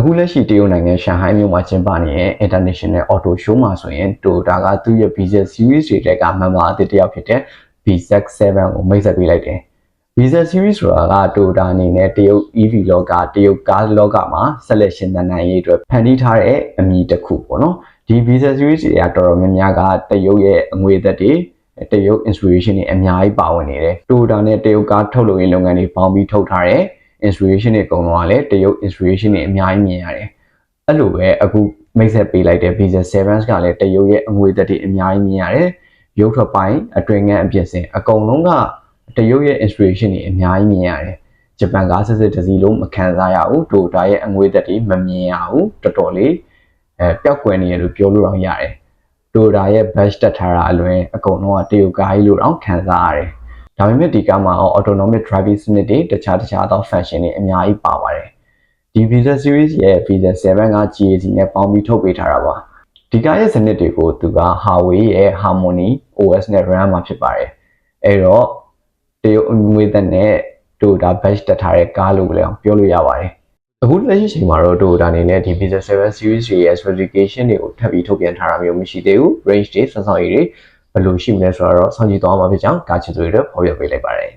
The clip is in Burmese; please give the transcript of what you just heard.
အခုလက်ရှိတရုတ်နိုင်ငံရှန်ဟိုင်းမြို့မှာကျင်းပနေတဲ့ International Auto Show မှာဆိုရင် Toyota ကသူ့ရဲ့ BZ Series တွေတက်က member အသစ်တစ်ယောက်ဖြစ်တဲ့ BZ7 ကိုမိတ်ဆက်ပေးလိုက်တယ်။ BZ Series ဆိုတာက Toyota အနေနဲ့တရုတ် EV လောကတရုတ်ကားလောကမှာဆက်လက်ရှင်သန်နိုင်ရေးအတွက်ဖန်တီးထားတဲ့အမည်တစ်ခုပေါ့နော်။ဒီ BZ Series တွေကတော်တော်များများကတရုတ်ရဲ့အငွေသက်တွေတရုတ် inspiration တွေအများကြီးပါဝင်နေတယ်။ Toyota နဲ့တရုတ်ကားထုတ်လုပ်ရေးလုပ်ငန်းတွေပေါင်းပြီးထုတ်ထားတဲ့ inspiration တွေအကုန်လုံးကလည်းတရုတ် inspiration တွေအများကြီးမြင်ရတယ်။အဲ့လိုပဲအခုမိတ်ဆက်ပေးလိုက်တဲ့ BZ7 ကလည်းတရုတ်ရဲ့အငွေသက်တွေအများကြီးမြင်ရတယ်။ရုပ်ထွက်ပိုင်းအတွင်ငန်းအပြင်စင်အကုန်လုံးကတရုတ်ရဲ့ inspiration တွေအများကြီးမြင်ရတယ်။ဂျပန်ကားစစ်စစ်တစ်စီးလုံးမခံစားရဘူး။ Toyota ရဲ့အငွေသက်တွေမမြင်ရဘူး။တော်တော်လေးအဲပျောက်ကွယ်နေရလို့ပြောလို့တော့ရတယ်။ Toyota ရဲ့ badge တက်ထားတာအလွင်အကုန်လုံးကတရုတ်ကားကြီးလို့တော့ခံစားရတယ်။ ဒါပေမဲ့ဒီကားမှာ autonomic driving စနစ်တွေတခြားတခြားသော function တွေအများကြီးပါပါတယ်။ဒီ Visa series ရဲ့ Visa 7က GAC နဲ့ပေါင်းပြီးထုတ်ပေးထားတာပါ။ဒီကားရဲ့စနစ်တွေကိုသူက Huawei ရဲ့ Harmony OS နဲ့ run မှာဖြစ်ပါတယ်။အဲတော့တရုတ်အငွေသက်နဲ့ Toyota badge တက်ထားတဲ့ကားလို့လည်းပြောလို့ရပါတယ်။အခုလက်ရှိချိန်မှာတော့ Toyota အနေနဲ့ဒီ Visa 7 series တွေရဲ့ specification တွေကိုထပ်ပြီးထုတ်ပြန်ထားတာမျိုးမရှိသေးဘူး။ range တွေစမ်းဆောင်ရည်တွေ ဘယ်လိုရှိမလဲဆိုတော့စောင့်ကြည့်သွားမှာဖြစ်ကြောင်းကာချီတွေတော့ဖော်ပြပေးလိုက်ပါတယ်